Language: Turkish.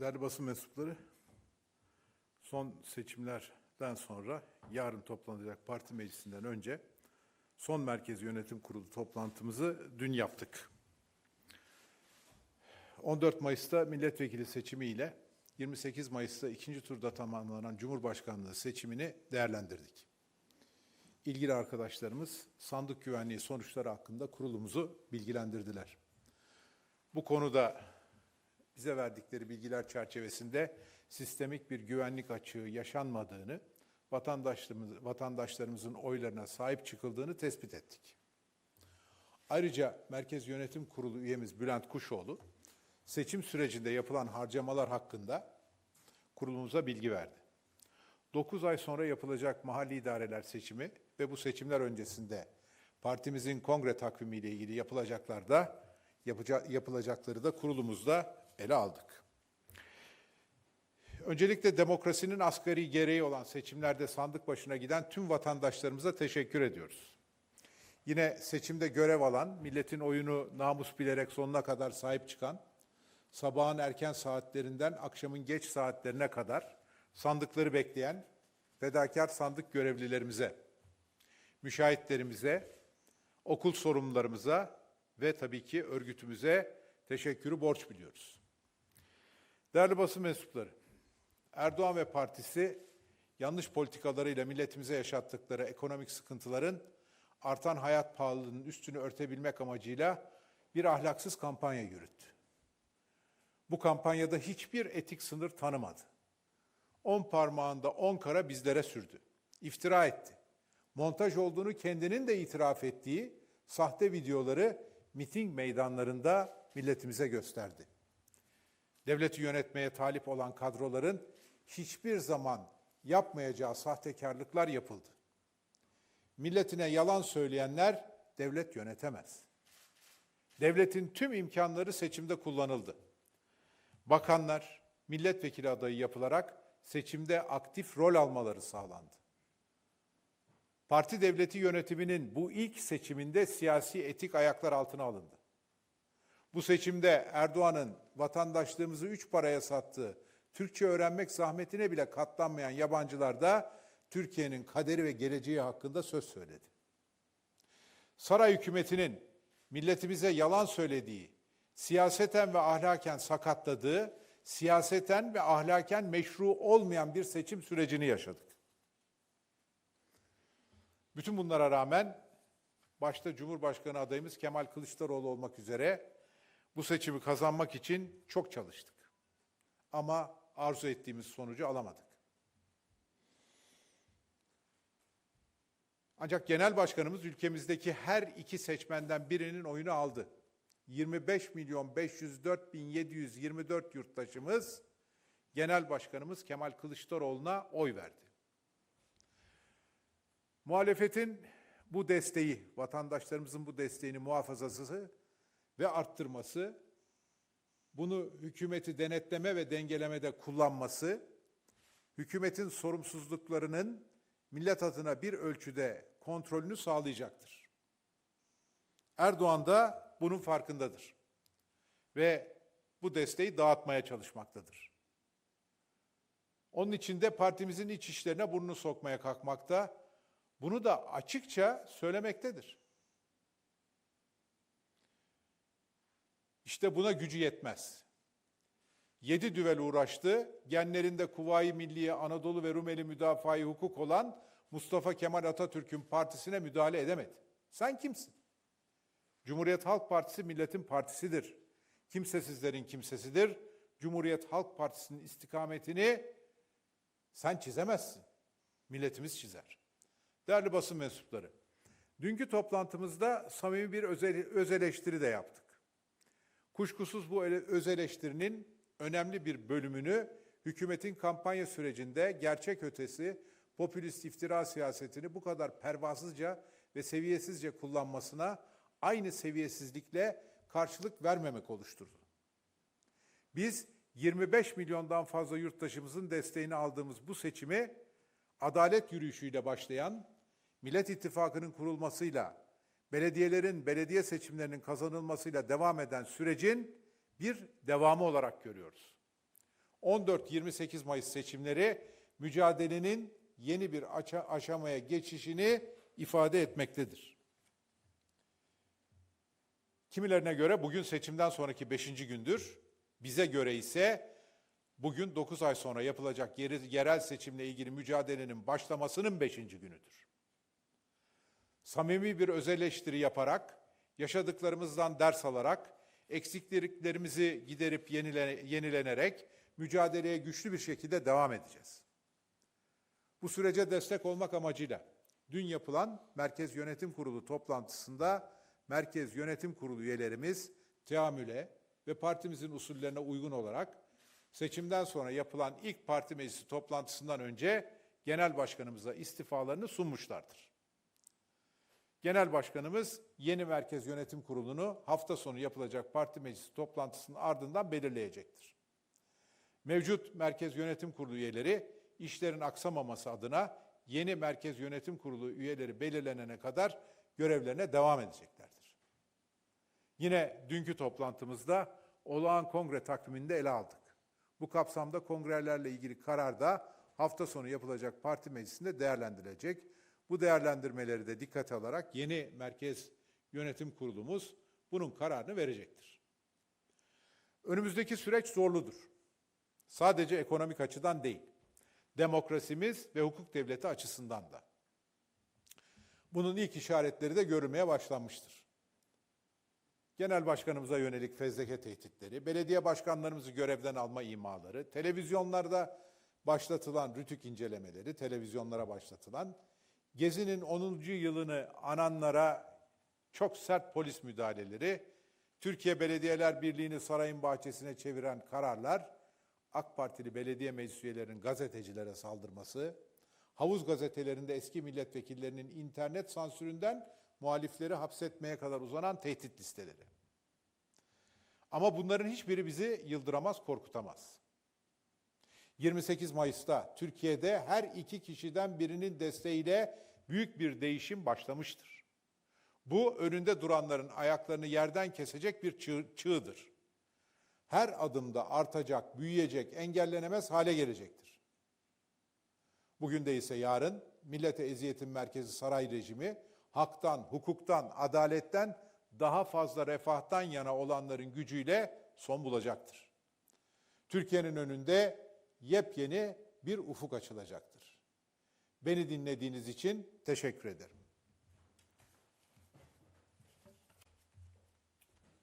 Değerli basın mensupları, son seçimlerden sonra yarın toplanacak parti meclisinden önce son merkez yönetim kurulu toplantımızı dün yaptık. 14 Mayıs'ta milletvekili seçimi ile 28 Mayıs'ta ikinci turda tamamlanan Cumhurbaşkanlığı seçimini değerlendirdik. İlgili arkadaşlarımız sandık güvenliği sonuçları hakkında kurulumuzu bilgilendirdiler. Bu konuda bize verdikleri bilgiler çerçevesinde sistemik bir güvenlik açığı yaşanmadığını, vatandaşlarımız, vatandaşlarımızın oylarına sahip çıkıldığını tespit ettik. Ayrıca Merkez Yönetim Kurulu üyemiz Bülent Kuşoğlu, seçim sürecinde yapılan harcamalar hakkında kurulumuza bilgi verdi. 9 ay sonra yapılacak mahalli idareler seçimi ve bu seçimler öncesinde partimizin kongre takvimiyle ilgili yapılacaklar da yapaca- yapılacakları da kurulumuzda ele aldık. Öncelikle demokrasinin asgari gereği olan seçimlerde sandık başına giden tüm vatandaşlarımıza teşekkür ediyoruz. Yine seçimde görev alan, milletin oyunu namus bilerek sonuna kadar sahip çıkan, sabahın erken saatlerinden akşamın geç saatlerine kadar sandıkları bekleyen fedakar sandık görevlilerimize, müşahitlerimize, okul sorumlularımıza ve tabii ki örgütümüze teşekkürü borç biliyoruz. Değerli basın mensupları, Erdoğan ve partisi yanlış politikalarıyla milletimize yaşattıkları ekonomik sıkıntıların artan hayat pahalılığının üstünü örtebilmek amacıyla bir ahlaksız kampanya yürüttü. Bu kampanyada hiçbir etik sınır tanımadı. On parmağında on kara bizlere sürdü. İftira etti. Montaj olduğunu kendinin de itiraf ettiği sahte videoları miting meydanlarında milletimize gösterdi. Devleti yönetmeye talip olan kadroların hiçbir zaman yapmayacağı sahtekarlıklar yapıldı. Milletine yalan söyleyenler devlet yönetemez. Devletin tüm imkanları seçimde kullanıldı. Bakanlar, milletvekili adayı yapılarak seçimde aktif rol almaları sağlandı. Parti devleti yönetiminin bu ilk seçiminde siyasi etik ayaklar altına alındı. Bu seçimde Erdoğan'ın vatandaşlığımızı üç paraya sattığı, Türkçe öğrenmek zahmetine bile katlanmayan yabancılar da Türkiye'nin kaderi ve geleceği hakkında söz söyledi. Saray hükümetinin milletimize yalan söylediği, siyaseten ve ahlaken sakatladığı, siyaseten ve ahlaken meşru olmayan bir seçim sürecini yaşadık. Bütün bunlara rağmen başta Cumhurbaşkanı adayımız Kemal Kılıçdaroğlu olmak üzere bu seçimi kazanmak için çok çalıştık. Ama arzu ettiğimiz sonucu alamadık. Ancak genel başkanımız ülkemizdeki her iki seçmenden birinin oyunu aldı. 25 milyon 504 bin 724 yurttaşımız genel başkanımız Kemal Kılıçdaroğlu'na oy verdi. Muhalefetin bu desteği, vatandaşlarımızın bu desteğini muhafazası ve arttırması, bunu hükümeti denetleme ve dengelemede kullanması, hükümetin sorumsuzluklarının millet adına bir ölçüde kontrolünü sağlayacaktır. Erdoğan da bunun farkındadır ve bu desteği dağıtmaya çalışmaktadır. Onun için de partimizin iç işlerine burnunu sokmaya kalkmakta, bunu da açıkça söylemektedir. İşte buna gücü yetmez. Yedi düvel uğraştı, genlerinde Kuvayi Milliye, Anadolu ve Rumeli müdafaa hukuk olan Mustafa Kemal Atatürk'ün partisine müdahale edemedi. Sen kimsin? Cumhuriyet Halk Partisi milletin partisidir. Kimsesizlerin kimsesidir. Cumhuriyet Halk Partisi'nin istikametini sen çizemezsin. Milletimiz çizer. Değerli basın mensupları, dünkü toplantımızda samimi bir öz eleştiri de yaptık. Kuşkusuz bu öz eleştirinin önemli bir bölümünü hükümetin kampanya sürecinde gerçek ötesi popülist iftira siyasetini bu kadar pervasızca ve seviyesizce kullanmasına aynı seviyesizlikle karşılık vermemek oluşturdu. Biz 25 milyondan fazla yurttaşımızın desteğini aldığımız bu seçimi adalet yürüyüşüyle başlayan, Millet İttifakı'nın kurulmasıyla, belediyelerin belediye seçimlerinin kazanılmasıyla devam eden sürecin bir devamı olarak görüyoruz. 14-28 Mayıs seçimleri mücadelenin yeni bir aşamaya geçişini ifade etmektedir. Kimilerine göre bugün seçimden sonraki 5. gündür. Bize göre ise bugün 9 ay sonra yapılacak yerel seçimle ilgili mücadelenin başlamasının 5. günüdür. Samimi bir öz eleştiri yaparak, yaşadıklarımızdan ders alarak, eksikliklerimizi giderip yenile- yenilenerek mücadeleye güçlü bir şekilde devam edeceğiz. Bu sürece destek olmak amacıyla dün yapılan Merkez Yönetim Kurulu toplantısında Merkez Yönetim Kurulu üyelerimiz teamüle ve partimizin usullerine uygun olarak seçimden sonra yapılan ilk parti meclisi toplantısından önce genel başkanımıza istifalarını sunmuşlardır. Genel Başkanımız yeni Merkez Yönetim Kurulu'nu hafta sonu yapılacak parti meclisi toplantısının ardından belirleyecektir. Mevcut Merkez Yönetim Kurulu üyeleri işlerin aksamaması adına yeni Merkez Yönetim Kurulu üyeleri belirlenene kadar görevlerine devam edeceklerdir. Yine dünkü toplantımızda olağan kongre takviminde ele aldık. Bu kapsamda kongrelerle ilgili karar da hafta sonu yapılacak parti meclisinde değerlendirilecek. Bu değerlendirmeleri de dikkate alarak yeni Merkez Yönetim Kurulumuz bunun kararını verecektir. Önümüzdeki süreç zorludur. Sadece ekonomik açıdan değil, demokrasimiz ve hukuk devleti açısından da. Bunun ilk işaretleri de görülmeye başlanmıştır. Genel başkanımıza yönelik fezleke tehditleri, belediye başkanlarımızı görevden alma imaları, televizyonlarda başlatılan rütük incelemeleri, televizyonlara başlatılan, Gezi'nin 10. yılını ananlara çok sert polis müdahaleleri, Türkiye Belediyeler Birliği'ni sarayın bahçesine çeviren kararlar, AK Partili belediye meclis üyelerinin gazetecilere saldırması, havuz gazetelerinde eski milletvekillerinin internet sansüründen muhalifleri hapsetmeye kadar uzanan tehdit listeleri. Ama bunların hiçbiri bizi yıldıramaz, korkutamaz. 28 Mayıs'ta Türkiye'de her iki kişiden birinin desteğiyle büyük bir değişim başlamıştır. Bu önünde duranların ayaklarını yerden kesecek bir çığ, çığdır. Her adımda artacak, büyüyecek, engellenemez hale gelecektir. Bugün de ise yarın millete eziyetin merkezi saray rejimi haktan, hukuktan, adaletten daha fazla refahtan yana olanların gücüyle son bulacaktır. Türkiye'nin önünde yepyeni bir ufuk açılacaktır. Beni dinlediğiniz için teşekkür ederim.